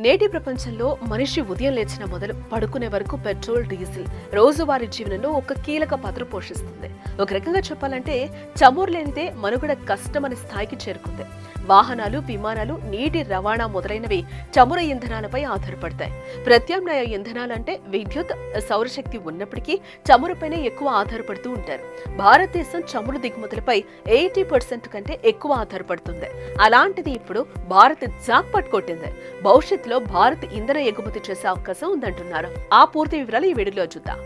నేటి ప్రపంచంలో మనిషి ఉదయం లేచిన మొదలు పడుకునే వరకు పెట్రోల్ డీజిల్ రోజువారీ జీవనంలో ఒక కీలక పాత్ర పోషిస్తుంది. ఒక రకంగా చెప్పాలంటే చమురు లేనిదే మనుగడ కష్టమనే స్థాయికి చేరుకుంది. వాహనాలు విమానాలు నీటి రవాణా మొదలైనవి చమురు ఇంధనాలపై ఆధారపడతాయి. ప్రత్యామ్నాయ ఇంధనాలంటే విద్యుత్ సౌరశక్తి ఉన్నప్పటికీ చమురుపైనే ఎక్కువ ఆధారపడుతూ ఉంటారు. భారతదేశం చమురు దిగుమతులపై ఎయిటీ పర్సెంట్ కంటే ఎక్కువ ఆధారపడుతుంది. అలాంటిది ఇప్పుడు భారత్ జాక్పాట్ కొట్టింది. భవిష్యత్తులో భారత్ ఇంధన ఎగుమతి చేసే అవకాశం ఉందంటున్నారు. ఆ పూర్తి వివరాలు ఈ వీడియోలో చూద్దాం.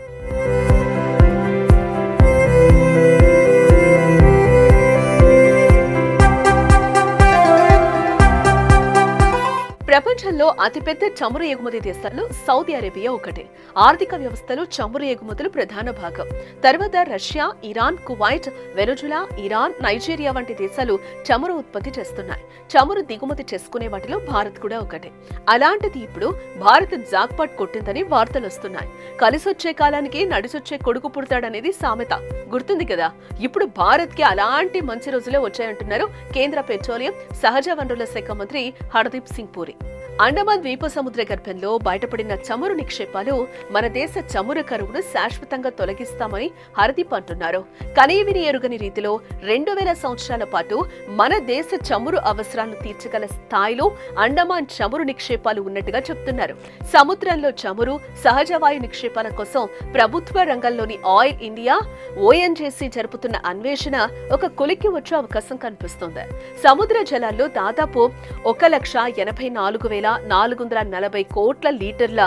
ప్రపంచంలో అతిపెద్ద చమురు ఎగుమతి దేశాల్లో సౌదీ అరేబియా ఒకటి. ఆర్థిక వ్యవస్థలో చమురు ఎగుమతులు ప్రధాన భాగం. తర్వాత Russia Iran Kuwait Venezuela Iran Nigeria వంటి దేశాలు చమురు ఉత్పత్తి చేస్తున్నాయి. చమురు దిగుమతి చేసుకునే వాటిలో భారత్ కూడా ఒకటి. అలాంటిది ఇప్పుడు భారత్ జాక్పాట్ కొట్టిందని వార్తలు వస్తున్నాయి. కలిసొచ్చే కాలానికి నడిసొచ్చే కొడుకు పుడతాడనేది సామెత. గుర్తుంది కదా? ఇప్పుడు భారత్కి అలాంటి మంచి రోజులే వచ్చాయంటున్నారు కేంద్ర పెట్రోలియం సహజ వనరుల శాఖ మంత్రి హర్దీప్ సింగ్ పూరి. అండమాన్ ద్వీప సముద్ర గర్భంలో బయటపడిన చమురు నిక్షేపాలు మన దేశ చమురు కరువును శాశ్వతంగా తొలగిస్తామని హర్దీప్ అంటున్నారు. కనీవిని ఎరుగని రీతిలో రెండు వేల సంవత్సరాల పాటు మన దేశ చమురు అవసరాలను తీర్చగల స్థాయిలో అండమాన్ చమురు నిక్షేపాలు ఉన్నట్టుగా చెప్తున్నారు. సముద్రంలో చమురు సహజ వాయు నిక్షేపాల కోసం ప్రభుత్వ రంగంలోని ఆయిల్ ఇండియా ఓఎన్జేసీ జరుపుతున్న అన్వేషణ ఒక కొలిక్కి వచ్చే అవకాశం కనిపిస్తుంది. సముద్ర జలాల్లో దాదాపు ఒక లక్ష ఎనభై నాలుగు వేల నాలుగు వందల నలభై కోట్ల లీటర్ల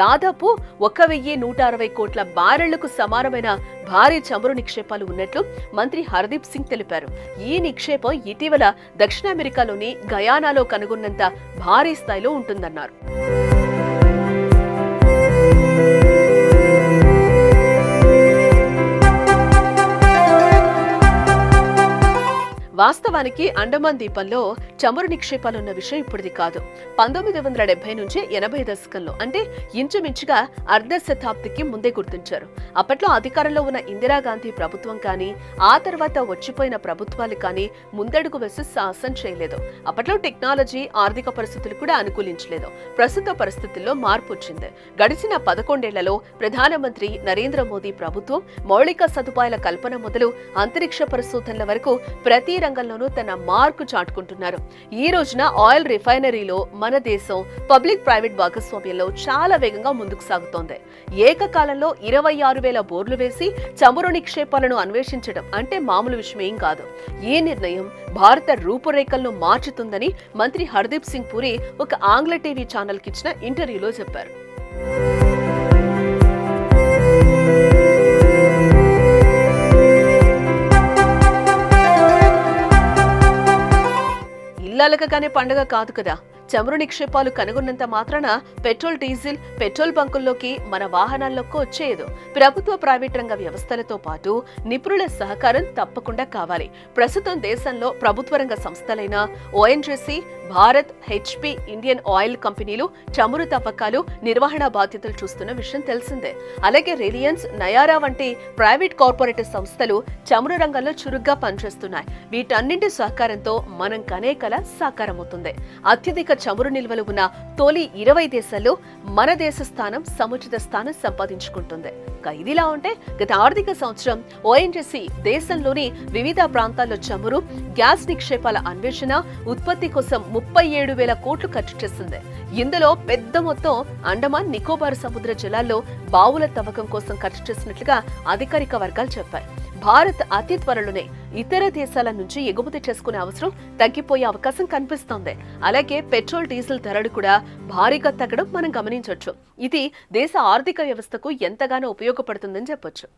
దాదాపు ఒక వెయ్యి నూట అరవై కోట్ల బారెళ్ళకు సమానమైన భారీ చమురు నిక్షేపాలు ఉన్నట్లు మంత్రి హర్దీప్ సింగ్ తెలిపారు. ఈ నిక్షేపం ఇటీవల దక్షిణ అమెరికాలోని గయానాలో కనుగొన్నంత భారీ స్థాయిలో ఉంటుందన్నారు. వాస్తవానికి అండమాన్ ద్వీపంలో చమురు నిక్షేపాలున్న విషయం ఇప్పుడుది కాదు. పంతొమ్మిది వందల డెబ్బై నుంచి ఎనభై దశకంలో అంటే ఇంచుమించుగా అర్ధ శతాబ్దికి ముందే గుర్తించారు. అప్పట్లో అధికారంలో ఉన్న ఇందిరాగాంధీ ప్రభుత్వం కానీ ఆ తర్వాత వచ్చిపోయిన ప్రభుత్వాలు కానీ ముందడుగు వేసి సాహసం చేయలేదు. అప్పట్లో టెక్నాలజీ ఆర్థిక పరిస్థితులు కూడా అనుకూలించలేదు. ప్రస్తుత పరిస్థితుల్లో మార్పు వచ్చింది. గడిచిన పదకొండేళ్ళలో ప్రధానమంత్రి నరేంద్ర మోదీ ప్రభుత్వం మౌలిక సదుపాయాల కల్పన మొదలు అంతరిక్ష పరిశోధనల వరకు ప్రతి రంగంలోనూ తన మార్కు చాటుకుంటున్నారు. ఈ రోజున ఆయిల్ రిఫైనరీలో మన దేశం పబ్లిక్ ప్రైవేట్ భాగస్వామ్యంలో చాలా వేగంగా ముందుకు సాగుతోంది. ఏకకాలంలో ఇరవై ఆరు వేల బోర్లు వేసి చమురు నిక్షేపాలను అన్వేషించడం అంటే మామూలు విషయమేం కాదు. ఈ నిర్ణయం భారత రూపురేఖలను మార్చుతుందని మంత్రి హర్దీప్ సింగ్ పురి ఒక ఆంగ్ల టీవీ ఛానల్కి ఇచ్చిన ఇంటర్వ్యూలో చెప్పారు. ఇల్లలకగానే పండగ కాదు కదా. చమురు నిక్షేపాలు కనుగొన్నంత మాత్రాన పెట్రోల్ డీజిల్ పెట్రోల్ బంకుల్లోకి మన వాహనాల్లోకి వచ్చేయదు. ప్రభుత్వ ప్రైవేట్ రంగ వ్యవస్థలతో పాటు నిపుణుల సహకారం తప్పకుండా కావాలి. ప్రస్తుతం దేశంలో ప్రభుత్వ రంగ సంస్థలైన ONGC Bharat HP Indian oil కంపెనీలు చమురు తవ్వకాలు నిర్వహణ బాధ్యతలు చూస్తున్న విషయం తెలిసిందే. అలాగే రిలయన్స్ నయారా వంటి ప్రైవేట్ కార్పొరేట్ సంస్థలు చమురు రంగంలో చురుగ్గా పనిచేస్తున్నాయి. వీటన్నింటి సహకారంతో మనం కనే కల సాకారమవుతుంది. అత్యధిక చమురు నిల్వలు ఉన్న తొలి ఇరవై దేశాల్లో మన దేశ స్థానం సముచిత స్థానం సంపాదించుకుంటుంది. ఇక ఇదిలా ఉంటే గత ఆర్థిక సంవత్సరం ఓఎన్జీసీ దేశంలోని వివిధ ప్రాంతాల్లో చమురు గ్యాస్ నిక్షేపాల అన్వేషణ ఉత్పత్తి కోసం ముప్పై ఏడు వేల కోట్లు ఖర్చు చేసింది. ఇందులో పెద్ద మొత్తం అండమాన్ నికోబార్ సముద్ర జలాల్లో బావుల తవ్వకం కోసం ఖర్చు చేసినట్లుగా అధికారిక వర్గాలు చెప్పాయి భారత్ అతి త్వరలోనే ఇతర దేశాల నుంచి ఎగుమతి చేసుకునే అవసరం తగ్గిపోయే అవకాశం కనిపిస్తోంది. అలాగే పెట్రోల్ డీజిల్ ధరలు కూడా భారీగా తగ్గడం మనం గమనించవచ్చు. ఇది దేశ ఆర్థిక వ్యవస్థకు ఎంతగానో ఉపయోగపడుతుందని చెప్పొచ్చు.